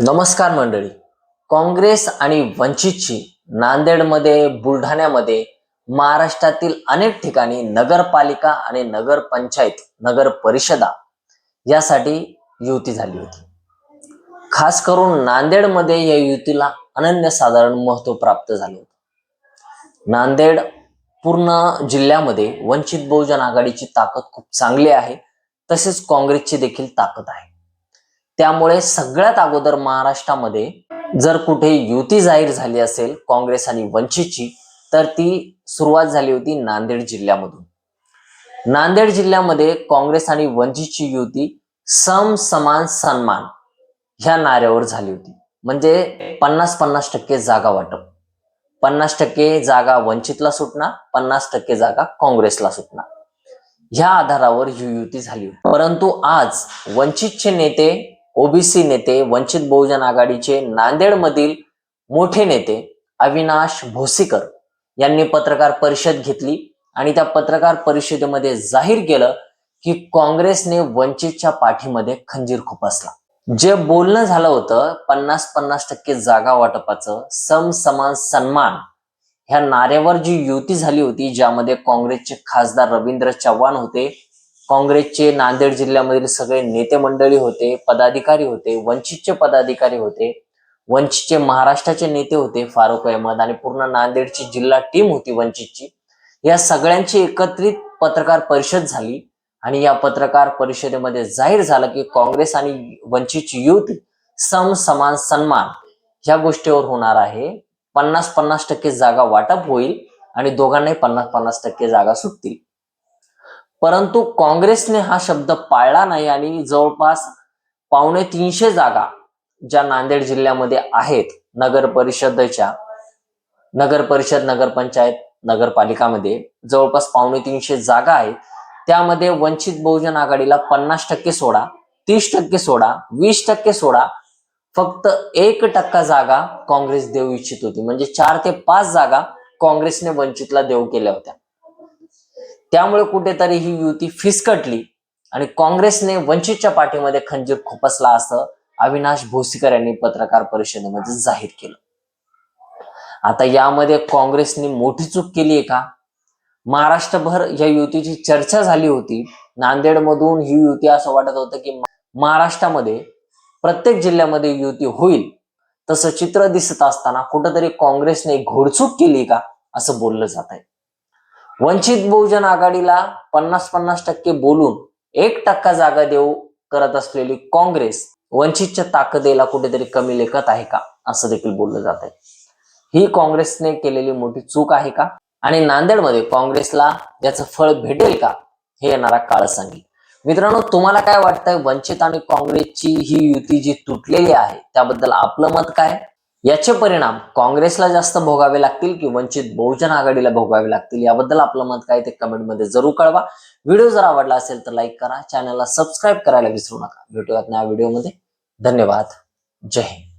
नमस्कार मंडळी. काँग्रेस आणि वंचितची नांदेडमध्ये बुलढाण्यामध्ये महाराष्ट्रातील अनेक ठिकाणी नगरपालिका आणि नगरपंचायत नगर परिषदा यासाठी युती झाली होती. खास करून नांदेडमध्ये या युतीला अनन्यसाधारण महत्त्व प्राप्त झाले होते. नांदेड पूर्ण जिल्ह्यामध्ये वंचित बहुजन आघाडीची ताकद खूप चांगली आहे तसेच काँग्रेसची देखील ताकद आहे. त्यामुळे सगळ्यात अगोदर महाराष्ट्रामध्ये जर कुठे युती जाहीर झाली असेल काँग्रेस आणि वंचितची तर ती सुरुवात झाली होती नांदेड जिल्ह्यामधून. नांदेड जिल्ह्यामध्ये काँग्रेस आणि वंचितची युती सम समान सन्मान ह्या नाऱ्यावर झाली होती. म्हणजे पन्नास पन्नास टक्के जागा वाटप. पन्नास टक्के जागा वंचितला सुटणार पन्नास टक्के जागा काँग्रेसला सुटणार. ह्या आधारावर ही युती झाली होती. परंतु आज वंचितचे नेते ओबीसी नेते वंचित बहुजन आघाडीचे नांदेडमधील मोठे नेते अविनाश भोसीकर यांनी पत्रकार परिषद घेतली आणि त्या पत्रकार परिषदेमध्ये जाहीर केलं की काँग्रेसने वंचितच्या पाठीमध्ये खंजीर खुपसला. जे बोलणं झालं होतं पन्नास पन्नास टक्के जागा वाटपाचं सम समान सन्मान ह्या नाऱ्यावर जी युती झाली होती ज्यामध्ये काँग्रेसचे खासदार रवींद्र चव्हाण होते काँग्रेसचे नांदेड जिल्ह्यामधील सगळे नेते मंडळी होते पदाधिकारी होते वंचितचे पदाधिकारी होते वंचितचे महाराष्ट्राचे नेते होते फारुख अहमद आणि पूर्ण नांदेडची जिल्हा टीम होती वंचितची. या सगळ्यांची एकत्रित पत्रकार परिषद झाली आणि या पत्रकार परिषदेमध्ये जाहीर झालं की काँग्रेस आणि वंचितची युथ सम समान सन्मान ह्या गोष्टीवर होणार आहे. पन्नास पन्नास टक्के जागा वाटप होईल आणि दोघांनाही पन्नास पन्नास टक्के जागा सुटतील. परंतु काँग्रेसने हा शब्द पाळला नाही आणि जवळपास पावणे तीनशे जागा ज्या नांदेड जिल्ह्यामध्ये आहेत नगर परिषदेच्या नगर परिषद नगरपंचायत नगरपालिकामध्ये जवळपास पावणे तीनशे जागा आहेत. त्यामध्ये वंचित बहुजन आघाडीला पन्नास टक्के सोडा तीस टक्के सोडा वीस टक्के सोडा फक्त एक टक्का जागा काँग्रेस देऊ इच्छित होती. म्हणजे चार ते पाच जागा काँग्रेसने वंचितला देऊ केल्या होत्या. त्यामुळे कुठेतरी ही युती फिसकटली. आणि काँग्रेसने वंचितच्या पाठीमध्ये खंजीर खुपसला असं अविनाश भोसीकर यांनी पत्रकार परिषदेमध्ये जाहीर केलं. आता यामध्ये काँग्रेसने मोठी चूक केली आहे का? महाराष्ट्रभर या युतीची चर्चा झाली होती. नांदेडमधून ही युती असं वाटत होतं की महाराष्ट्रामध्ये प्रत्येक जिल्ह्यामध्ये युती होईल. तसं चित्र दिसत असताना कुठंतरी काँग्रेसने घोडचूक केली का? असं बोललं जात आहे वंचित बहुजन आघाडीला पन्नास पन्नास टक्के बोलून एक टक्का जागा देऊ करत असलेली काँग्रेस वंचितच्या ताकदीला कुठेतरी कमी लेखत आहे का? असं देखील बोललं जात आहे. ही काँग्रेसने केलेली मोठी चूक आहे का? आणि नांदेडमध्ये काँग्रेसला याचं फळ भेटेल का? हे येणारा काळ सांगेल मित्रांनो तुम्हाला काय वाटतंय? वंचित आणि काँग्रेसची ही युती जी तुटलेली आहे त्याबद्दल आपलं मत काय? याचे परिणाम काँग्रेसला जास्त भोगावे लागतील की वंचित बहुजन आघाडीला भोगावे लागतील? याबद्दल आपलं मत काय ते कमेंटमध्ये जरूर कळवा. व्हिडिओ जर आवडला असेल तर लाईक करा चॅनलला सबस्क्राईब करायला विसरू नका. भेटूयात नव्या व्हिडिओमध्ये. धन्यवाद. जय हिंद.